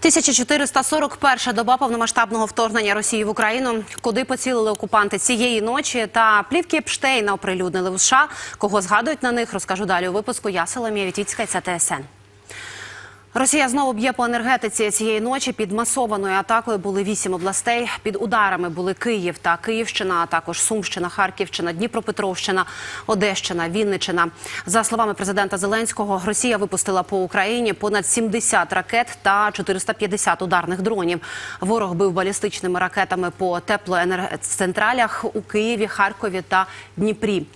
1441 доба повномасштабного вторгнення Росії в Україну. Куди поцілили окупанти цієї ночі? Та плівки Епштейна оприлюднили у США. Кого згадують на них, розкажу далі у випуску. Я Соломія Вітвіцька, і це ТСН. Росія знову б'є по енергетиці цієї ночі. Під масованою атакою були вісім областей. Під ударами були Київ та Київщина, а також Сумщина, Харківщина, Дніпропетровщина, Одещина, Вінничина. За словами президента Зеленського, Росія випустила по Україні понад 70 ракет та 450 ударних дронів. Ворог бив балістичними ракетами по теплоенергоцентралях у Києві, Харкові та Дніпрі.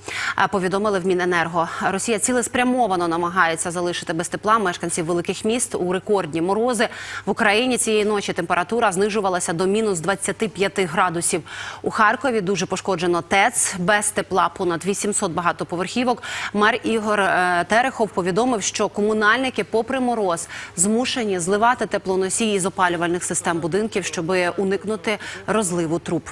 Повідомили в Міненерго. Росія цілеспрямовано намагається залишити без тепла мешканців великих міст у рекордні морози. В Україні цієї ночі температура знижувалася до мінус 25 градусів. У Харкові дуже пошкоджено ТЕЦ без тепла понад 800 багатоповерхівок. Мер Ігор е, Терехов повідомив, що комунальники, попри мороз, змушені зливати теплоносії з опалювальних систем будинків, щоб уникнути розливу труб.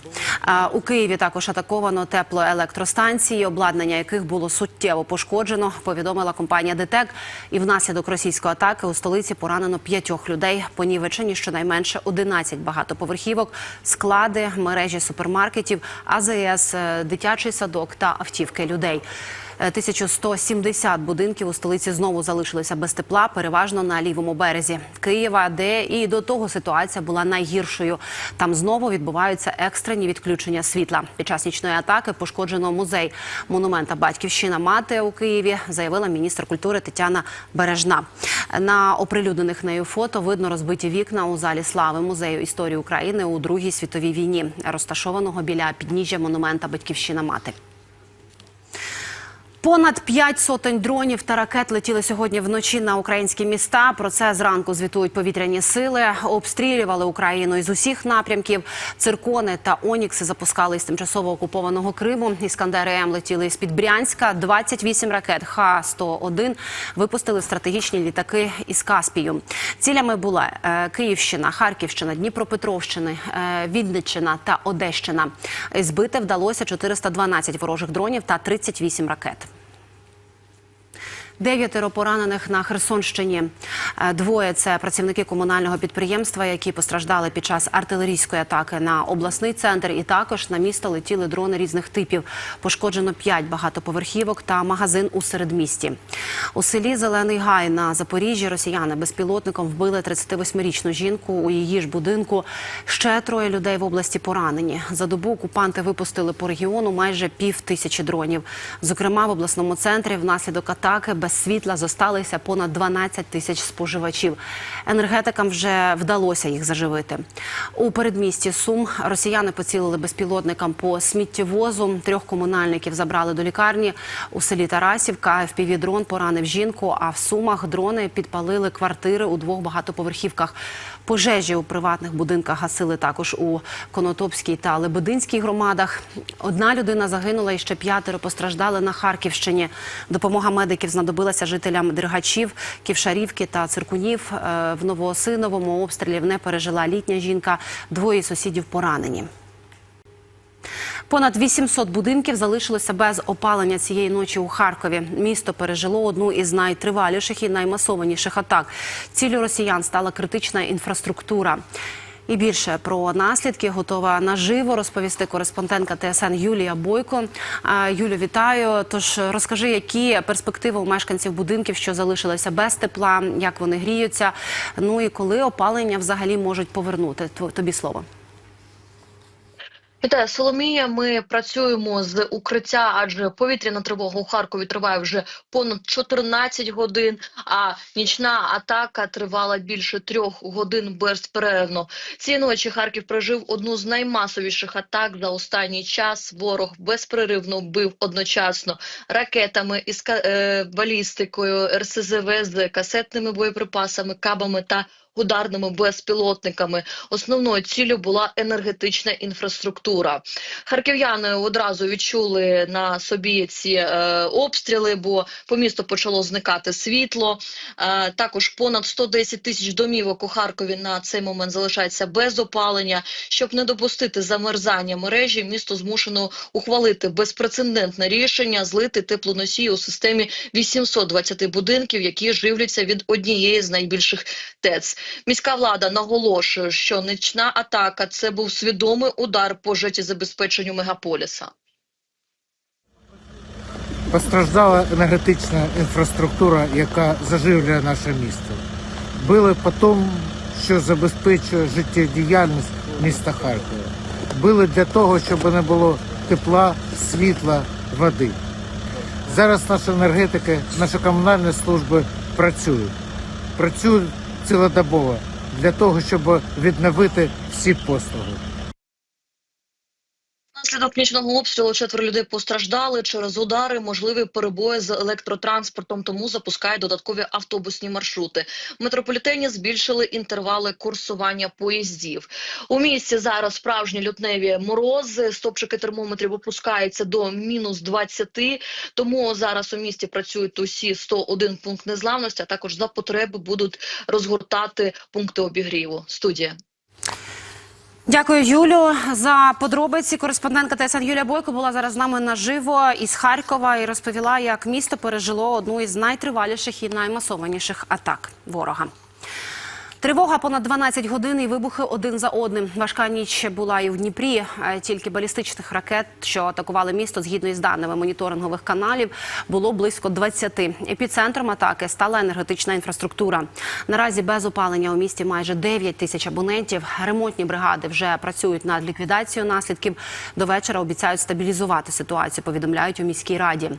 У Києві також атаковано теплоелектростанції, обладнання яких було суттєво пошкоджено. Повідомила компанія ДТЕК. І внаслідок російської атаки у столиці поранено п'ятьох людей. Понівечені щонайменше 11 багатоповерхівок, склади, мережі супермаркетів, АЗС, е, дитячий садок та автівки людей. Е, 1170 будинків у столиці знову залишилися без тепла, переважно на лівому березі Києва, де і до того ситуація була найгіршою. Там знову відбуваються екстрені відключення світла. Під час нічної атаки пошкоджено музей монумента Батьківщина мати у Києві, заявила міністр культури Тетяна Бережна. На оприлюднених нею фото видно розбиті вікна у залі слави музею історії України у Другій світовій війні, розташованого біля підніжжя монумента Батьківщина мати. Понад п'ять сотень дронів та ракет летіли сьогодні вночі на українські міста. Про це зранку звітують повітряні сили. Обстрілювали Україну із усіх напрямків. Циркони та Онікси запускали із тимчасово окупованого Криму. Іскандери М летіли з під Брянська. 28 ракет Х-101 випустили стратегічні літаки із Каспію. Цілями була е, Київщина, Харківщина, Дніпропетровщина, е, Вінниччина та Одещина. Збити вдалося 412 ворожих дронів та 38 ракет. Дев'ятеро поранених на Херсонщині. Е, Двоє це працівники комунального підприємства, які постраждали під час артилерійської атаки на обласний центр. І також на місто летіли дрони різних типів. Пошкоджено п'ять багатоповерхівок та магазин у середмісті. У селі Зелений Гай на Запоріжжі росіяни безпілотником вбили 38-річну жінку у її ж будинку. Ще троє людей в області поранені. За добу окупанти випустили по регіону майже пів тисячі дронів. Зокрема, в обласному центрі внаслідок атаки без світла зосталися понад 12 тисяч споживачів. Енергетикам вже вдалося їх заживити. У передмісті Сум росіяни поцілили безпілотникам по сміттєвозу. Трьох комунальників забрали до лікарні. У селі Тарасівка дрон поранив жінку. А в Сумах дрони підпалили квартири у двох багатоповерхівках. Пожежі у приватних будинках гасили також у Конотопській та Лебединській громадах. Одна людина загинула і ще п'ятеро постраждали на Харківщині. Допомога медиків знадобилася жителям Дергачів, Ківшарівки та Циркунів. Е, В Новоосиновому обстрілів не пережила літня жінка. Двоє сусідів поранені. Понад 800 будинків залишилося без опалення цієї ночі у Харкові. Місто пережило одну із найтриваліших і наймасованіших атак. Ціллю росіян стала критична інфраструктура. І більше про наслідки готова наживо розповісти кореспондентка ТСН Юлія Бойко. Юлю, вітаю. Тож розкажи, які перспективи у мешканців будинків, що залишилися без тепла, як вони гріються. Ну і коли опалення взагалі можуть повернути. Тобі слово. Вітаю, Соломія. Ми працюємо з укриття, адже повітряна тривога у Харкові триває вже понад 14 годин. А нічна атака тривала більше трьох годин безперервно. Цієї ночі Харків прожив одну з наймасовіших атак за останній час. Ворог безперервно бив одночасно ракетами із е, балістикою, РСЗВ з касетними боєприпасами, кабами та ударними безпілотниками. Основною ціллю була енергетична інфраструктура. інфраструктура. Харків'яни одразу відчули на собі ці е, обстріли, бо по місту почало зникати світло. Е, також понад 110 тисяч домівок у Харкові на цей момент залишається без опалення. Щоб не допустити замерзання мережі, місто змушено ухвалити безпрецедентне рішення злити теплоносії у системі 820 будинків, які живляться від однієї з найбільших ТЕЦ. Міська влада наголошує, що нічна атака це був свідомий удар по життєзабезпеченню мегаполіса. Постраждала енергетична інфраструктура, яка заживлює наше місто. Били по тому, що забезпечує життєдіяльність міста Харкова. Били для того, щоб не було тепла, світла, води. Зараз наша енергетика, наші комунальні служби працюють. Працюють цілодобово для того, щоб відновити всі послуги. Наслідок нічного обстрілу четверо людей постраждали через удари, можливі перебої з електротранспортом, тому запускають додаткові автобусні маршрути. В метрополітені збільшили інтервали курсування поїздів. У місті зараз справжні лютневі морози, стопчики термометрів опускаються до мінус 20, тому зараз у місті працюють усі 101 пункт незламності, а також за потреби будуть розгортати пункти обігріву. Студія. Дякую, Юлю, за подробиці. Кореспондентка ТСН Юлія Бойко була зараз з нами наживо із Харкова і розповіла, як місто пережило одну із найтриваліших і наймасованіших атак ворога. Тривога понад 12 годин і вибухи один за одним. Важка ніч була і в Дніпрі. Е, Тільки балістичних ракет, що атакували місто, згідно із даними моніторингових каналів, було близько 20. Епіцентром атаки стала енергетична інфраструктура. Наразі без опалення у місті майже 9 тисяч абонентів. Ремонтні бригади вже працюють над ліквідацією наслідків. До вечора обіцяють стабілізувати ситуацію. Повідомляють у міській раді.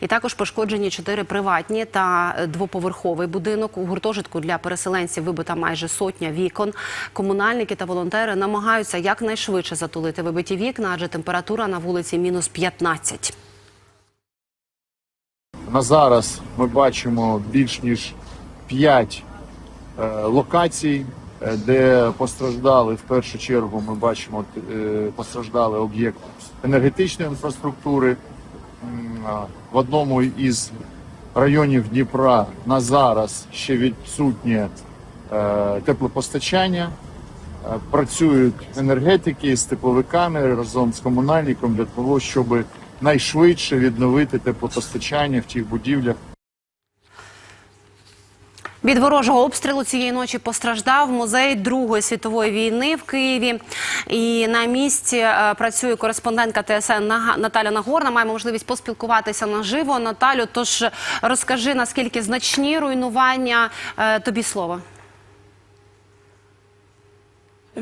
І також пошкоджені чотири приватні та двоповерховий будинок. У гуртожитку для переселенців вибита майже сотня вікон. Комунальники та волонтери намагаються якнайшвидше затулити вибиті вікна, адже температура на вулиці мінус 15. На зараз ми бачимо більш ніж 5 е, локацій, е, де постраждали в першу чергу. Ми бачимо е, постраждали об'єкт енергетичної інфраструктури. В одному із районів Дніпра на зараз ще відсутнє теплопостачання. Е, Працюють енергетики з тепловиками разом з комунальником для того, щоб найшвидше відновити теплопостачання в тих будівлях. Від ворожого обстрілу цієї ночі постраждав музей Другої світової війни в Києві. І на місці е, працює кореспондентка ТСН Наталя Нагорна. Маємо можливість поспілкуватися наживо. Наталю, тож розкажи наскільки значні руйнування Е, тобі слово.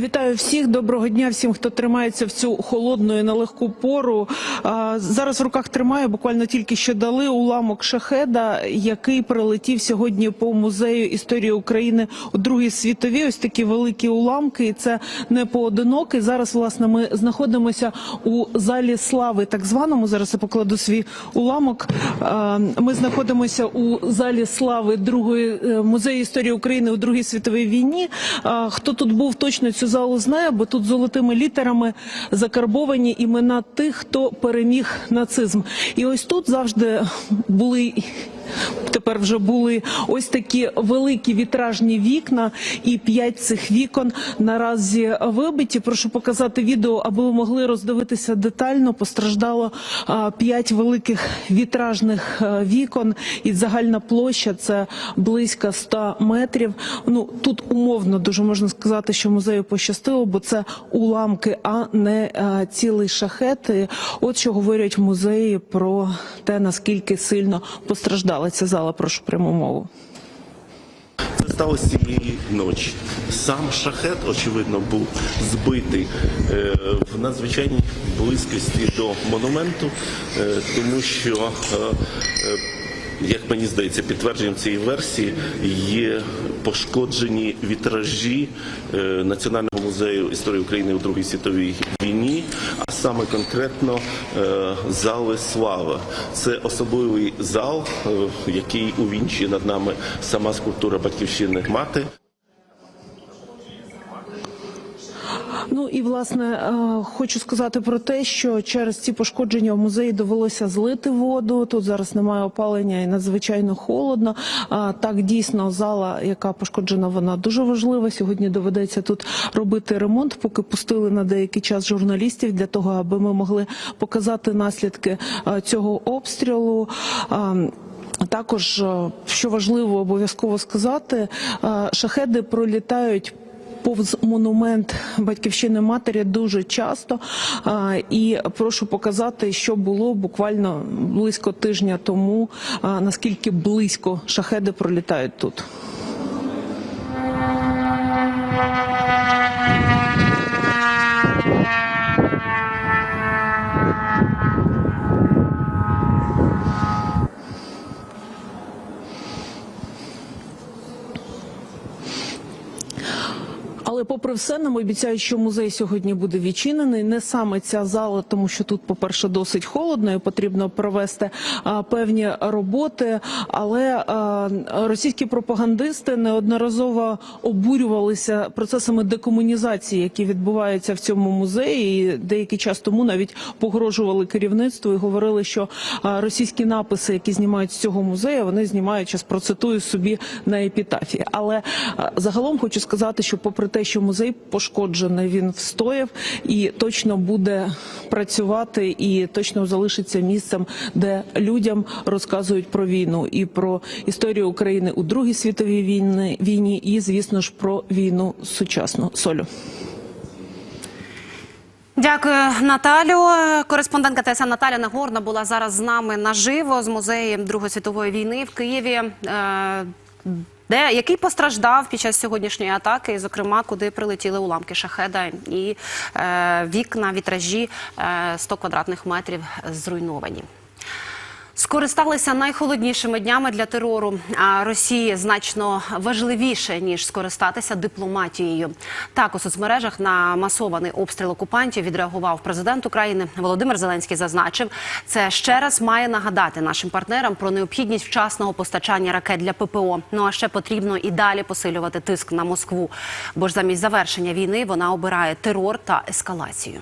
Вітаю всіх. Доброго дня всім, хто тримається в цю холодну і нелегку пору. Зараз в руках тримаю. Буквально тільки що дали уламок шахеда, який прилетів сьогодні по музею історії України у Другій світовій. Ось такі великі уламки. І це не поодинокі. Зараз власне ми знаходимося у залі слави, так званому. Зараз я покладу свій уламок. Ми знаходимося у залі слави другої е, музею історії України у Другій світовій війні. Хто тут був точно цю залу знає, бо тут золотими літерами закарбовані імена тих, хто переміг нацизм. І ось тут завжди були. Тепер вже були ось такі великі вітражні вікна, і п'ять цих вікон наразі вибиті. Прошу показати відео, аби ви могли роздивитися детально. Постраждало п'ять великих вітражних вікон, і загальна площа це близько 100 метрів. Ну тут умовно дуже можна сказати, що музею пощастило, бо це уламки, а не цілий шахет. І От що говорять музеї про те, наскільки сильно постраждала ця зала. Прошу пряму мову. Це сталося цієї ночі. Сам шахет, очевидно, був збитий е, в надзвичайній близькості до монументу, е, тому що, е, як мені здається, підтвердженням цієї версії є пошкоджені вітражі Національного музею історії України у Другій світовій війні, саме конкретно е, зали слави. Це особливий зал, е, який увінчує над нами сама скульптура батьківщини мати. Ну і власне е, хочу сказати про те, що через ці пошкодження в музеї довелося злити воду. Тут зараз немає опалення і надзвичайно холодно. Так дійсно зала, яка пошкоджена, вона дуже важлива. Сьогодні доведеться тут робити ремонт, поки пустили на деякий час журналістів для того, аби ми могли показати наслідки е, цього обстрілу. Також, е, що важливо обов'язково сказати, шахеди пролітають. Повз монумент батьківщини матері дуже часто і прошу показати, що було буквально близько тижня тому, наскільки близько шахеди пролітають тут. Але попри все, нам обіцяють, що музей сьогодні буде відчинений. Не саме ця зала, тому що тут, по-перше, досить холодно і потрібно провести а, певні роботи. Але а, російські пропагандисти неодноразово обурювалися процесами декомунізації, які відбуваються в цьому музеї. І деякий час тому навіть погрожували керівництву і говорили, що а, російські написи, які знімають з цього музею, вони знімають час процитую собі на епітафії. Але а, загалом хочу сказати, що попри те, що музей пошкоджений, він встояв і точно буде працювати, і точно залишиться місцем, де людям розказують про війну і про історію України у Другій світовій війни, війні, і звісно ж про війну сучасну солю. Дякую, Наталю. Кореспондентка ТСН Наталя Нагорна була зараз з нами наживо з музею Другої світової війни в Києві. Де який постраждав під час сьогоднішньої атаки, і, зокрема, куди прилетіли уламки шахеда і е, вікна, вітражі е, 100 квадратних метрів зруйновані. Скористалися найхолоднішими днями для терору. А Росії значно важливіше ніж скористатися дипломатією. Так у соцмережах на масований обстріл окупантів відреагував президент України Володимир Зеленський. Зазначив, це ще раз має нагадати нашим партнерам про необхідність вчасного постачання ракет для ППО. Ну а ще потрібно і далі посилювати тиск на Москву, бо ж замість завершення війни вона обирає терор та ескалацію.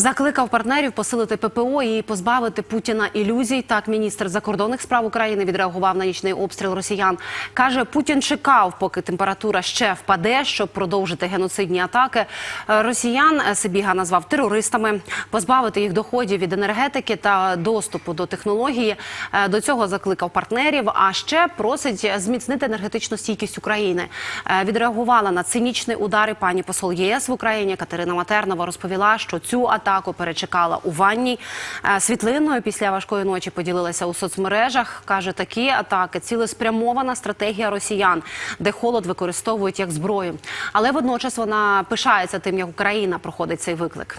Закликав партнерів посилити ППО і позбавити Путіна ілюзій. Так, міністр закордонних справ України відреагував на нічний обстріл росіян. каже, Путін чекав, поки температура ще впаде, щоб продовжити геноцидні атаки. Е, Росіян Сибіга назвав терористами, позбавити їх доходів від енергетики та доступу до технології. Е, До цього закликав партнерів. А ще просить зміцнити енергетичну стійкість України. Е, Відреагувала на цинічний удар і пані посол ЄС в Україні Катерина Матернова розповіла, що цю атаку перечекала у ванній. Е, Світлиною після важкої ночі поділилася у соцмережах. каже, такі атаки цілеспрямована стратегія росіян, де холод використовують як зброю. Але водночас вона пишається тим, як Україна проходить цей виклик.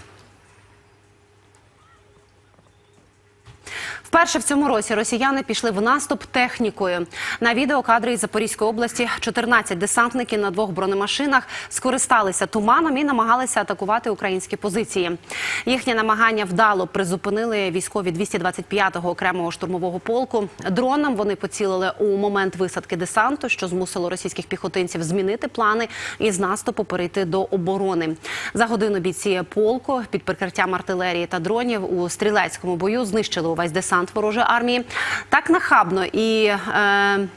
Вперше в цьому році росіяни пішли в наступ технікою. На відео кадри із Запорізької області 14 десантників на двох бронемашинах скористалися туманом і намагалися атакувати українські позиції. Їхнє намагання вдало призупинили військові 225-го окремого штурмового полку. Дроном вони поцілили у момент висадки десанту, що змусило російських піхотинців змінити плани і з наступу перейти до оборони. За годину бійці полку під прикриттям артилерії та дронів у стрілецькому бою знищили увесь десант ворожої армії. Так нахабно і. Е,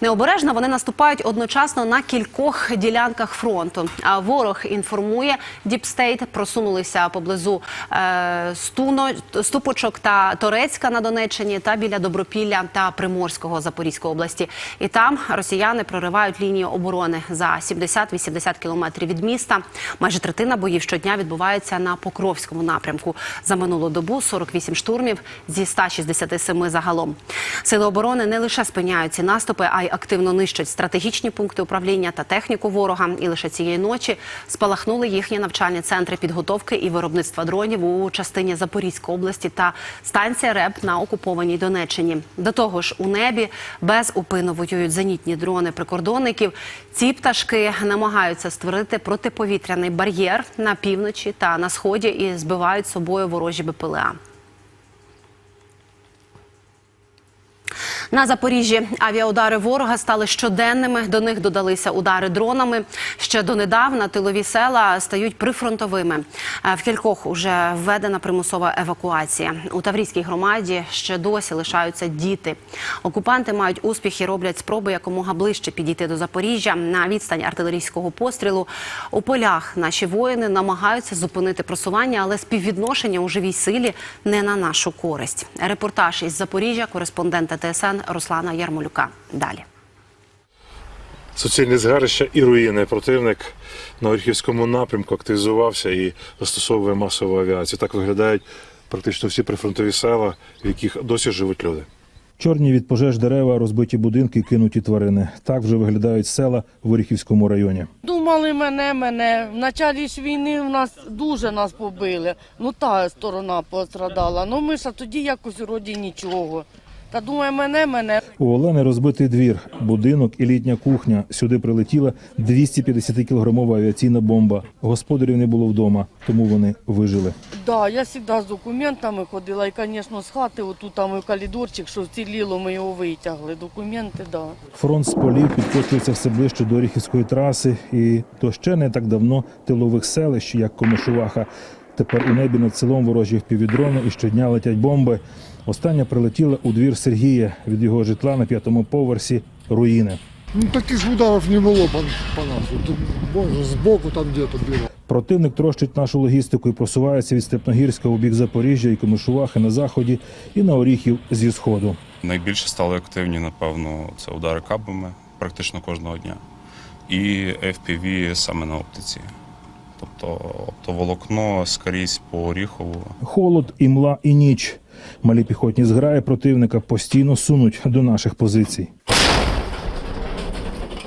Необережно вони наступають одночасно на кількох ділянках фронту. А ворог інформує Діпстейт, просунулися поблизу е, Стуно, Ступочок та Торецька на Донеччині та біля Добропілля та Приморського Запорізької області. І там росіяни проривають лінію оборони за 70-80 кілометрів від міста. Майже третина боїв щодня відбувається на Покровському напрямку. За минулу добу 48 штурмів зі 167 загалом. Сили оборони не лише спиняють ці наступи, а й активно нищать стратегічні пункти управління та техніку ворога. І лише цієї ночі спалахнули їхні навчальні центри підготовки і виробництва дронів у частині Запорізької області та станція РЕБ на окупованій Донеччині. До того ж, у небі без упину воюють зенітні дрони прикордонників. Ці пташки намагаються створити протиповітряний бар'єр на півночі та на сході і збивають собою ворожі БПЛА. На Запоріжжі авіаудари ворога стали щоденними. До них додалися удари дронами. Ще донедавна тилові села стають прифронтовими. Е, В кількох уже введена примусова евакуація. У Таврійській громаді ще досі лишаються діти. Окупанти мають успіхи, роблять спроби якомога ближче підійти до Запоріжжя на відстань артилерійського пострілу. У полях наші воїни намагаються зупинити просування, але співвідношення у живій силі не на нашу користь. Репортаж із Запоріжжя, кореспондента ТСН Руслана Ярмолюка. Далі. Суцільні згарища і руїни. Противник на Оріхівському напрямку активізувався і застосовує масову авіацію. Так виглядають практично всі прифронтові села, в яких досі живуть люди. Чорні від пожеж дерева, розбиті будинки, кинуті тварини. Так вже виглядають села в Оріхівському районі. Думали мене, мене. В началі ж війни в нас дуже нас побили. Ну та сторона пострадала. Ну ми ж тоді якось вроді нічого. Та думаю, мене, мене. У Олени розбитий двір, будинок і літня кухня. Сюди прилетіла 250-кілограмова авіаційна бомба. Господарів не було вдома, тому вони вижили. Да, я завжди з документами ходила і, звісно, з хати, отут там і коридорчик, що вціліло, ми його витягли. Документи, да. Фронт з полів підкочується все ближче до Оріхівської траси, і то ще не так давно тилових селищ, як Комишуваха. Тепер у небі над селом ворожі впівдрони і щодня летять бомби. Остання прилетіла у двір Сергія від його житла на п'ятому поверсі руїни. Ну, таких ударов не было по, по нас. Вот, может, сбоку там где-то было. Противник трощить нашу логістику і просувається від Степногірська у бік Запоріжжя і Комишувахи на заході і на Оріхів зі сходу. Найбільше стали активні, напевно, це удари кабами практично кожного дня. І FPV саме на оптиці. Тобто оптоволокно скрізь по Оріхову. Холод, імла і ніч. Малі піхотні зграї противника постійно сунуть до наших позицій.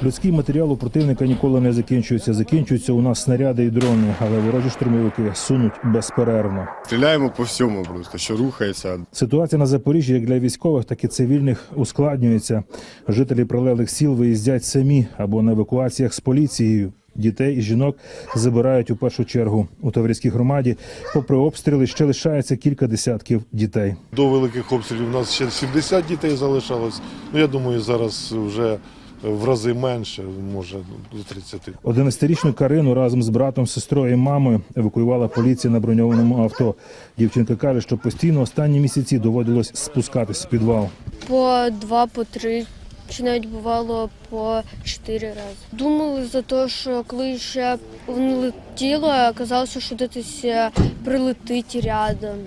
Людський матеріал у противника ніколи не закінчується. Закінчуються у нас снаряди і дрони, але ворожі штурмовики сунуть безперервно. Стріляємо по всьому просто, що рухається. Ситуація на Запоріжжі як для військових, так і цивільних ускладнюється. Жителі прилеглих сіл виїздять самі або на евакуаціях з поліцією. Дітей і жінок забирають у першу чергу у Таврійській громаді. Попри обстріли, ще лишається кілька десятків дітей. До великих обстрілів у нас ще 70 дітей залишалось. Ну я думаю, зараз вже в рази менше, може до 30. 11-річну Карину разом з братом, сестрою і мамою евакуювала поліція на броньованому авто. Дівчинка каже, що постійно останні місяці доводилось спускатись в підвал. по два, по три, чи навіть бувало по чотири рази. Думали за те, що коли ще воно летіло, казалося, що десь е, прилетить рядом.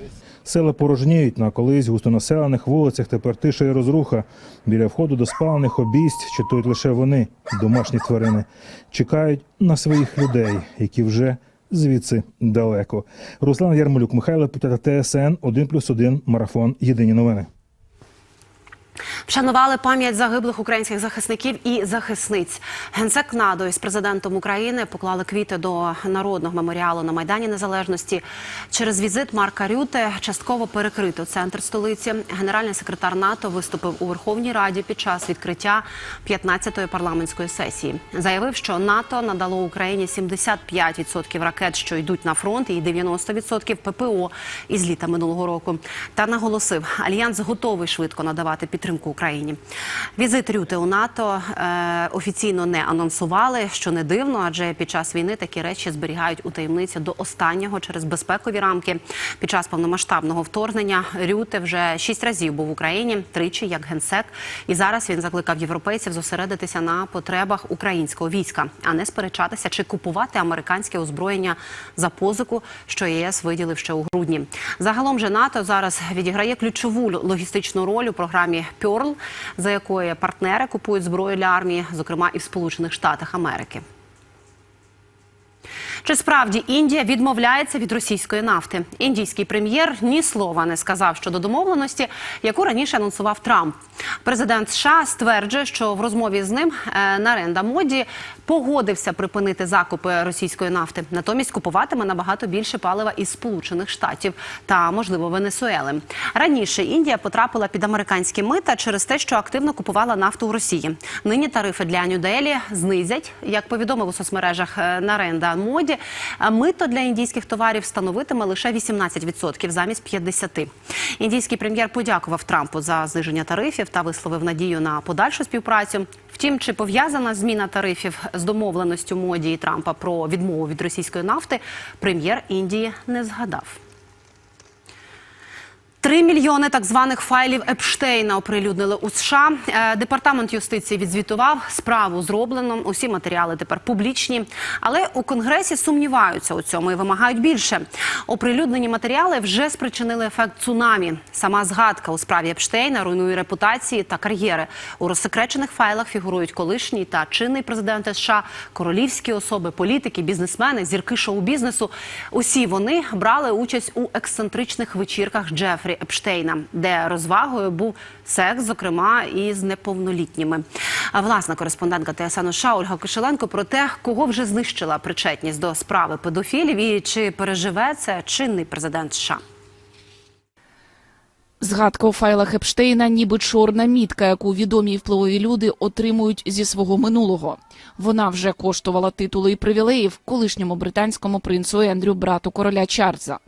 Села порожніють на колись густонаселених вулицях. Тепер тиша і розруха. Біля входу до спалених обійсть читують лише вони, домашні тварини, чекають на своїх людей, які вже звідси далеко. Руслан Ярмолюк, Михайло Путята, ТСН 1+,1, Марафон. Єдині новини. Вшанували пам'ять загиблих українських захисників і захисниць. Генсек НАДО із президентом України поклали квіти до народного меморіалу на майдані Незалежності. Через візит Марка Рюте частково перекрито центр столиці. Генеральний секретар НАТО виступив у Верховній Раді під час відкриття 15-ї парламентської сесії. Заявив, що НАТО надало Україні 75% ракет, що йдуть на фронт, і 90% ППО із літа минулого року. Та наголосив, альянс готовий швидко надавати підтримку Україні. Візит Рюти у НАТО е, офіційно не анонсували, що не дивно, адже під час війни такі речі зберігають у таємниці до останнього через безпекові рамки. Під час повномасштабного вторгнення Рюте вже шість разів був в Україні, тричі як генсек. І зараз він закликав європейців зосередитися на потребах українського війська, а не сперечатися чи купувати американське озброєння за позику, що ЄС виділив ще у грудні. Загалом же НАТО зараз відіграє ключову логістичну роль у програмі Пьорл, за якої партнери купують зброю для армії, зокрема і в Сполучених Штатах Америки. Чи справді Індія відмовляється від російської нафти? Індійський прем'єр ні слова не сказав щодо домовленості, яку раніше анонсував Трамп. Президент США стверджує, що в розмові з ним е, Наренда Моді погодився припинити закупи російської нафти. Натомість купуватиме набагато більше палива із Сполучених Штатів та, можливо, Венесуели. Раніше Індія потрапила під американські мита через те, що активно купувала нафту у Росії. Нині тарифи для Нью-Делі знизять, як повідомив у соцмережах е, Наренда Моді. Мито для індійських товарів становитиме лише 18% замість 50%. Індійський прем'єр подякував Трампу за зниження тарифів та висловив надію на подальшу співпрацю. Втім, чи пов'язана зміна тарифів з домовленостю моді і Трампа про відмову від російської нафти, прем'єр Індії не згадав. Три мільйони так званих файлів Епштейна оприлюднили у США. Е, Департамент юстиції відзвітував справу зроблено. Усі матеріали тепер публічні, але у конгресі сумніваються у цьому і вимагають більше. Оприлюднені матеріали вже спричинили ефект цунамі. Сама згадка у справі Епштейна руйнує репутації та кар'єри. У розсекречених файлах фігурують колишній та чинний президенти США, королівські особи, політики, бізнесмени, зірки шоу-бізнесу. Усі вони брали участь у ексцентричних вечірках Джефрі Епштейна, де розвагою був секс, зокрема і з неповнолітніми. А власна кореспондентка ТСН США Ольга Кишеленко про те, кого вже знищила причетність до справи педофілів і чи переживе це чинний президент США. Згадка у файлах Епштейна, ніби чорна мітка, яку відомі і впливові люди отримують зі свого минулого. Вона вже коштувала титули і привілеїв колишньому британському принцу Ендрю, брату короля Чарльза.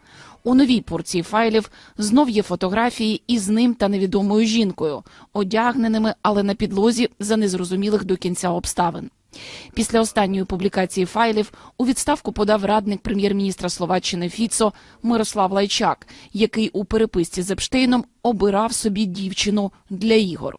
У новій порції файлів знов є фотографії із ним та невідомою жінкою, одягненими, але на підлозі за незрозумілих до кінця обставин. Після останньої публікації файлів у відставку подав радник прем'єр-міністра Словаччини Фіцо Мирослав Лайчак, який у переписці з Епштейном обирав собі дівчину для ігор.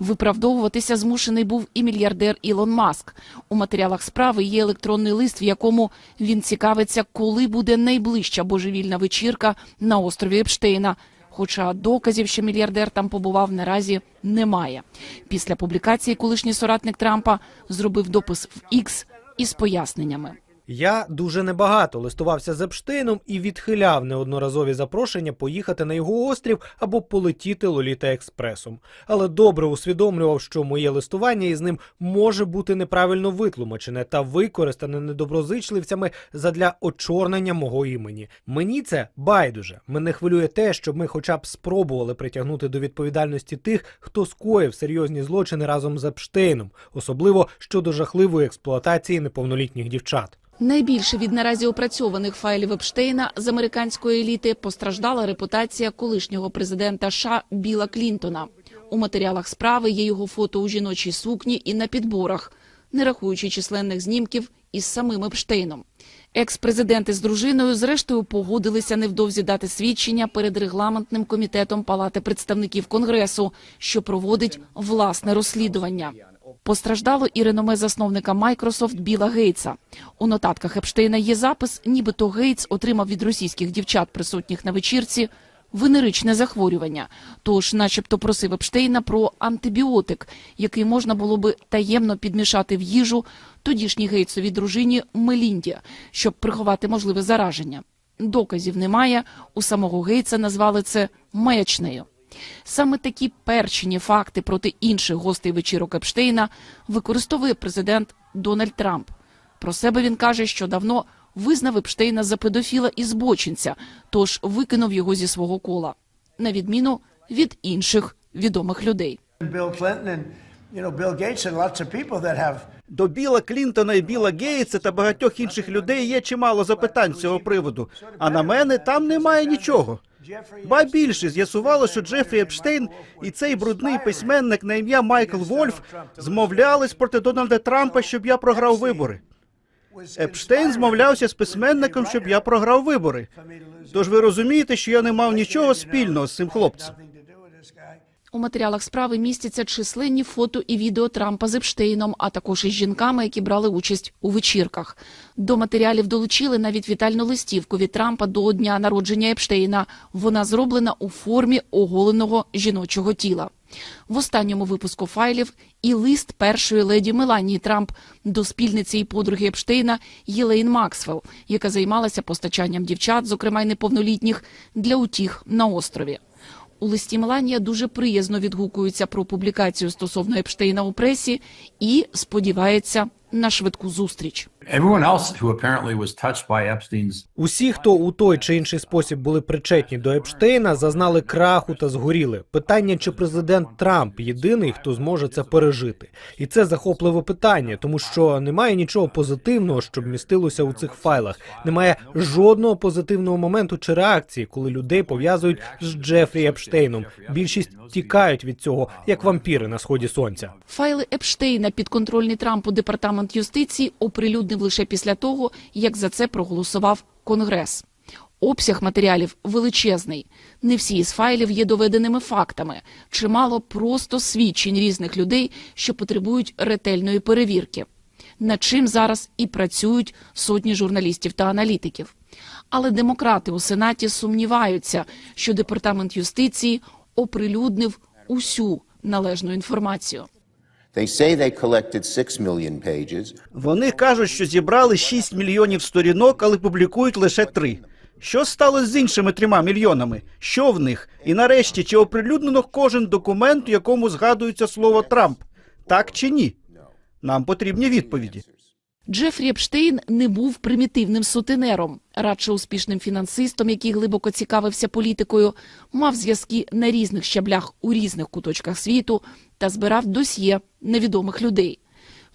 Виправдовуватися змушений був і мільярдер Ілон Маск. У матеріалах справи є електронний лист, в якому він цікавиться, коли буде найближча божевільна вечірка на острові Епштейна. Хоча доказів, що мільярдер там побував, наразі немає. Після публікації колишній соратник Трампа зробив допис в X із поясненнями. Я дуже небагато листувався з Епштейном і відхиляв неодноразові запрошення поїхати на його острів або полетіти Лоліта експресом. Але добре усвідомлював, що моє листування із ним може бути неправильно витлумачене та використане недоброзичливцями задля очорнення мого імені. Мені це байдуже. Мене хвилює те, щоб ми хоча б спробували притягнути до відповідальності тих, хто скоїв серйозні злочини разом з Епштейном, особливо щодо жахливої експлуатації неповнолітніх дівчат. Найбільше від наразі опрацьованих файлів Епштейна з американської еліти постраждала репутація колишнього президента США Біла Клінтона. У матеріалах справи є його фото у жіночій сукні і на підборах, не рахуючи численних знімків із самим Епштейном. Екс-президенти з дружиною зрештою погодилися невдовзі дати свідчення перед регламентним комітетом Палати представників Конгресу, що проводить власне розслідування. Постраждало і реноме засновника Майкрософт Біла Гейтса. У нотатках Епштейна є запис, нібито Гейтс отримав від російських дівчат, присутніх на вечірці, венеричне захворювання. Тож, начебто, просив Епштейна про антибіотик, який можна було би таємно підмішати в їжу тодішній Гейтсовій дружині Мелінді, щоб приховати можливе зараження. Доказів немає. У самого Гейтса назвали це маячнею. Саме такі перчені факти проти інших гостей вечірок Епштейна використовує президент Дональд Трамп. Про себе він каже, що давно визнав Епштейна за педофіла і збочинця, тож викинув його зі свого кола, на відміну від інших відомих людей. До Біла Клінтона і Біла Гейтса та багатьох інших людей є чимало запитань з цього приводу. А на мене там немає нічого. Ба більше з'ясувало, що Джефрі Епштейн і цей брудний письменник на ім'я Майкл Вольф змовлялись проти Дональда Трампа, щоб я програв вибори. Епштейн змовлявся з письменником, щоб я програв вибори. Тож ви розумієте, що я не мав нічого спільного з цим хлопцем. У матеріалах справи містяться численні фото і відео Трампа з Епштейном, а також із жінками, які брали участь у вечірках. До матеріалів долучили навіть вітальну листівку від Трампа до дня народження Епштейна. Вона зроблена у формі оголеного жіночого тіла. В останньому випуску файлів і лист першої леді Меланії Трамп до спільниці і подруги Епштейна Єлейн Максвелл, яка займалася постачанням дівчат, зокрема й неповнолітніх, для утіх на острові. У листі Меланія дуже приязно відгукується про публікацію стосовно Епштейна у пресі і сподівається на швидку зустріч. Everyone else who apparently was touched by Epstein's Усі, хто у той чи інший спосіб були причетні до Епштейна, зазнали краху та згоріли. Питання, чи президент Трамп єдиний, хто зможе це пережити, і це захопливе питання, тому що немає нічого позитивного, щоб містилося у цих файлах. Немає жодного позитивного моменту чи реакції, коли людей пов'язують з Джефрі Епштейном. Більшість тікають від цього, як вампіри на сході сонця. Файли Епштейна підконтрольний Трампу департамент юстиції оприлюднив лише після того, як за це проголосував Конгрес. Обсяг матеріалів величезний. Не всі із файлів є доведеними фактами. Чимало просто свідчень різних людей, що потребують ретельної перевірки. Над чим зараз і працюють сотні журналістів та аналітиків. Але демократи у Сенаті сумніваються, що департамент юстиції оприлюднив усю належну інформацію. They say they collected 6 million pages. Вони кажуть, що зібрали 6 мільйонів сторінок, але публікують лише 3. Що сталося з іншими трьома мільйонами? Що в них? І нарешті, чи оприлюднено кожен документ, у якому згадується слово Трамп? Так чи ні? Нам потрібні відповіді. Джефрі Епштейн не був примітивним сутенером, радше успішним фінансистом, який глибоко цікавився політикою, мав зв'язки на різних щаблях у різних куточках світу та збирав досьє невідомих людей.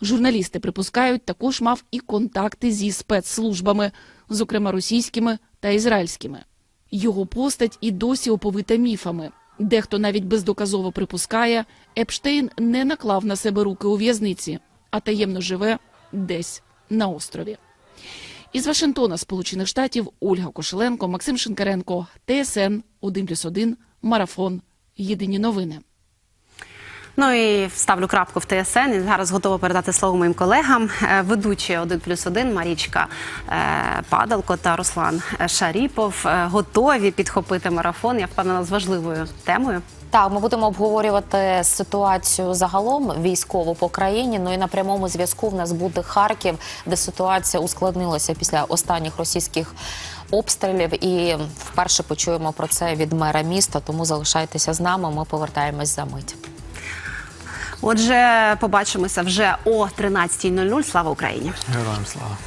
Журналісти припускають, також мав і контакти зі спецслужбами, зокрема російськими та ізраїльськими. Його постать і досі оповита міфами. Дехто навіть бездоказово припускає, Епштейн не наклав на себе руки у в'язниці, а таємно живе десь на острові. Із Вашингтона, Сполучених Штатів, Ольга Кошеленко, Максим Шинкаренко, ТСН 1+,1, Марафон. Єдині новини. Ну і вставлю крапку в ТСН. Зараз готова передати слово моїм колегам. Е, Ведучі 1 плюс 1 Марічка е, Падалко та Руслан Шаріпов е, готові підхопити марафон. Я впевнена з важливою темою. Так, ми будемо обговорювати ситуацію загалом військову по країні. Ну і на прямому зв'язку в нас буде Харків, де ситуація ускладнилася після останніх російських обстрілів. І вперше почуємо про це від мера міста. Тому залишайтеся з нами. Ми повертаємось за мить. Отже, побачимося вже о 13.00. Слава Україні! Героям слава.